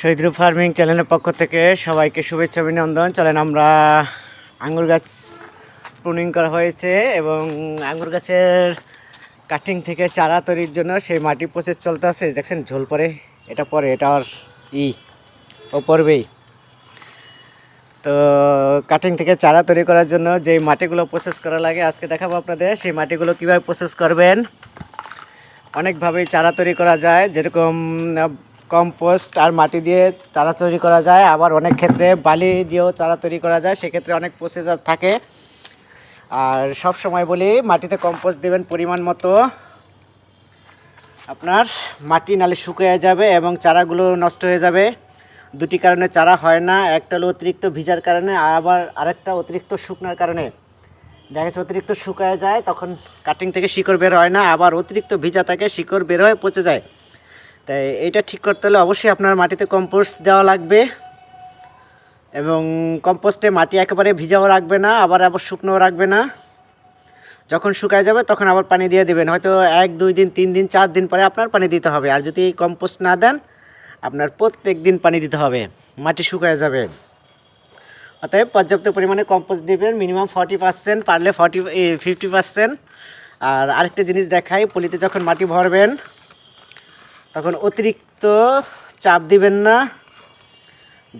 শহীদরূপ farming চ্যানেলের পক্ষ থেকে সবাইকে শুভেচ্ছা, অভিনন্দন। চলেন আমরা আঙুর গাছ প্রুনিং করা হয়েছে এবং আঙুর গাছের কাটিং থেকে চারা তৈরির জন্য সেই মাটি প্রসেস চলতে আছে দেখছেন, ঝোল পরে, এটা পরে, এটা আর ই, ও পড়বেই তো কাটিং থেকে চারা তৈরি করার জন্য যে মাটিগুলো প্রসেস করা লাগে, আজকে দেখাবো আপনাদের সেই মাটিগুলো কীভাবে প্রসেস করবেন। অনেকভাবেই চারা তৈরি করা যায়, যেরকম কম্পোস্ট আর মাটি দিয়ে চারা তৈরি করা যায়। আবার অনেক ক্ষেত্রে বালি দিয়েও চারা তৈরি করা যায়, সেক্ষেত্রে অনেক প্রসেসার থাকে। আর সব সময় বলি, মাটিতে কম্পোস্ট দেবেন পরিমাণ মতো। আপনার মাটি নালে শুকিয়ে যাবে এবং চারাগুলো নষ্ট হয়ে যাবে। দুটি কারণে চারা হয় না, একটা হলো অতিরিক্ত ভিজার কারণে, আর আবার আরেকটা অতিরিক্ত শুকনার কারণে। দেখা যাচ্ছে অতিরিক্ত শুকায় যায়, তখন কাটিং থেকে শিকড় বের হয় না, আবার অতিরিক্ত ভিজা থাকে, শিকড় বের হয়ে পচে যায়। তাই এইটা ঠিক করতে হলে অবশ্যই আপনার মাটিতে কম্পোস্ট দেওয়া লাগবে। এবং কম্পোস্টে মাটি একেবারে ভিজাও রাখবে না, আবার আবার শুকনোও রাখবে না। যখন শুকায় যাবে তখন আবার পানি দিয়ে দেবেন। হয়তো এক, দুই দিন, তিন দিন, চার দিন পরে আপনার পানি দিতে হবে। আর যদি কম্পোস্ট না দেন, আপনার প্রত্যেক দিন পানি দিতে হবে। মাটি শুকায় যাবে। অতএব পর্যাপ্ত পরিমাণে কম্পোস্ট দিবেন মিনিমাম ফর্টি পার্সেন্ট পারলে ফর্টি ফিফটি পার্সেন্ট আর আরেকটা জিনিস দেখাই, পলিতে যখন মাটি ভরবেন তখন অতিরিক্ত চাপ দিবেন না,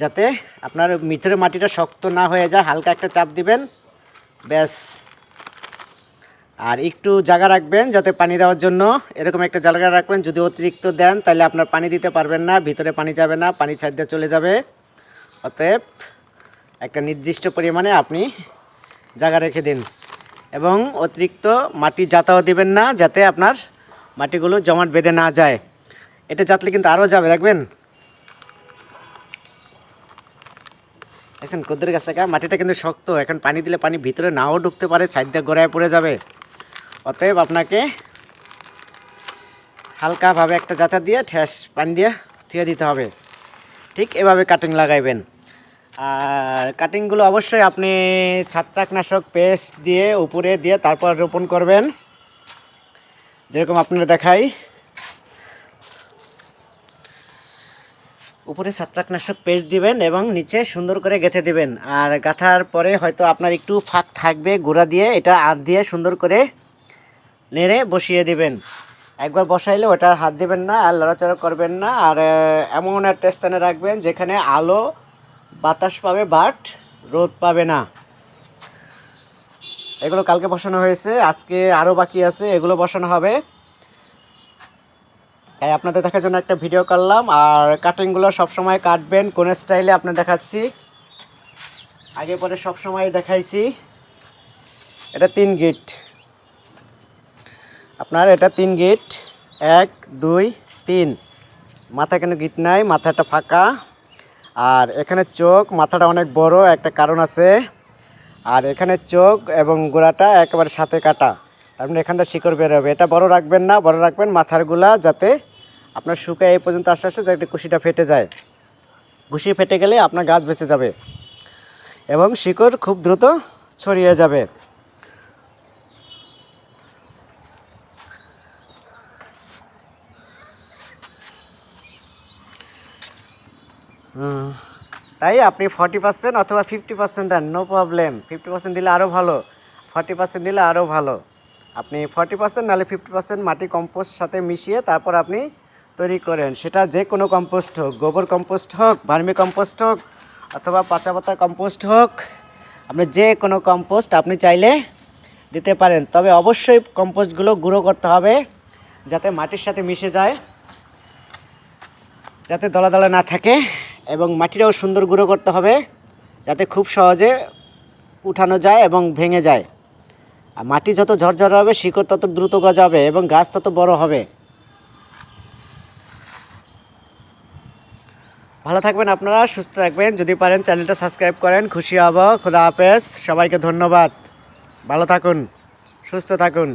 যাতে আপনার ভিতরে মাটিটা শক্ত না হয়ে যায়, হালকা একটা চাপ দিবেন, ব্যাস। আর একটু জায়গা রাখবেন যাতে পানি দেওয়ার জন্য। এরকম একটা জায়গা রাখবেন, যদি অতিরিক্ত দেন, তাহলে আপনার পানি দিতে পারবেন না, ভিতরে পানি যাবে না, পানি ছাড় দিয়ে চলে যাবে। অতএব একটা নির্দিষ্ট পরিমাণে আপনি জায়গা রেখে দিন। এবং অতিরিক্ত মাটি জাতাও দিবেন না, যাতে আপনার মাটিগুলো জমাট বেঁধে না যায়। এটা জাতলে কিন্তু আরও যাবে, দেখবেন। দেখছেন কদ্দুর গাছ থেকে মাটিটা কিন্তু শক্ত। এখন পানি দিলে পানি ভিতরে নাও ঢুকতে পারে, সাইড দিয়ে গড়ায় পড়ে যাবে। অতএব আপনাকে হালকাভাবে একটা জাতা দিয়ে ঠেস পানি দিয়ে থুয়ে দিতে হবে। ঠিক এভাবে কাটিং লাগাইবেন। আর কাটিংগুলো অবশ্যই আপনি ছত্রাকনাশক পেস্ট দিয়ে উপরে দিয়ে তারপর রোপণ করবেন। যেরকম আপনারা দেখাই উপরে ছত্রাকনাশক পেস্ট দিবেন এবং নিচে সুন্দর করে গেঁথে দিবেন। আর গাঁথার পরে হয়তো আপনার একটু ফাঁক থাকবে গুঁড়া দিয়ে, এটা হাত দিয়ে সুন্দর করে নেড়ে বসিয়ে দিবেন। একবার বসাইলে ওটা হাত দিবেন না, আর লড়াচড়া করবেন না। আর এমন একটা স্থানে রাখবেন যেখানে আলো, বাতাস পাবে, বাট রোদ পাবে না। এগুলো কালকে বসানো হয়েছে, আজকে আরও বাকি আছে, এগুলো বসানো হবে। তাই আপনাদের দেখার জন্য একটা ভিডিও করলাম, আর কাটিংগুলো সবসময় কাটবেন, কোন স্টাইলে আপনার দেখাচ্ছি। আগে পরে সবসময় দেখাইছি। এটা তিন গিট আপনার এটা তিন গিট এক, দুই, তিন। মাথা কেন গিট নাই, মাথাটা ফাঁকা। আর এখানে চোখ, মাথাটা অনেক বড়, একটা কারণ আছে। আর এখানে চোখ এবং গোড়াটা একেবারে সাথে কাটা। তার মানে থেকে শিকড় বের হবে। এটা বড় রাখবেন না, বড় রাখবেন মাথারগুলা যাতে আপনার শুকায় এই পর্যন্ত আস্তে আস্তে যাতে কুশিটা ফেটে যায়। কুশি ফেটে গেলে আপনার গাছ বেঁচে যাবে এবং শিকড় খুব দ্রুত ছড়িয়ে যাবে। তাই আপনি ফর্টি পার্সেন্ট অথবা fifty percent then no problem fifty percent দিলে আরও ভালো ফর্টি পার্সেন্ট দিলে আরও ভালো। আপনি ফর্টি পার্সেন্ট নাহলে ফিফটি পার্সেন্ট মাটি কম্পোস্ট সাথে মিশিয়ে তারপর আপনি তৈরি করেন। সেটা যে কোনো কম্পোস্ট হোক, গোবর কম্পোস্ট হোক ভার্মি কম্পোস্ট হোক, অথবা পাতা কম্পোস্ট হোক, আপনি যে কোনো কম্পোস্ট আপনি চাইলে দিতে পারেন। তবে অবশ্যই কম্পোস্টগুলো গুঁড়ো করতে হবে, যাতে মাটির সাথে মিশে যায়, যাতে দলা দলা না থাকে, এবং মাটিটাও সুন্দর গুঁড়ো করতে হবে, যাতে খুব সহজে উঠানো যায় এবং ভেঙে যায়। আর মাটি যত ঝরঝর হবে, শিকড় তত দ্রুত গজাবে এবং গাছ তত বড় হবে। ভালো থাকবেন আপনারা, সুস্থ থাকবেন। যদি পারেন চ্যানেলটা সাবস্ক্রাইব করেন। খুশি হব। খোদা হাফেজ। সবাইকে ধন্যবাদ। ভালো থাকুন। সুস্থ থাকুন।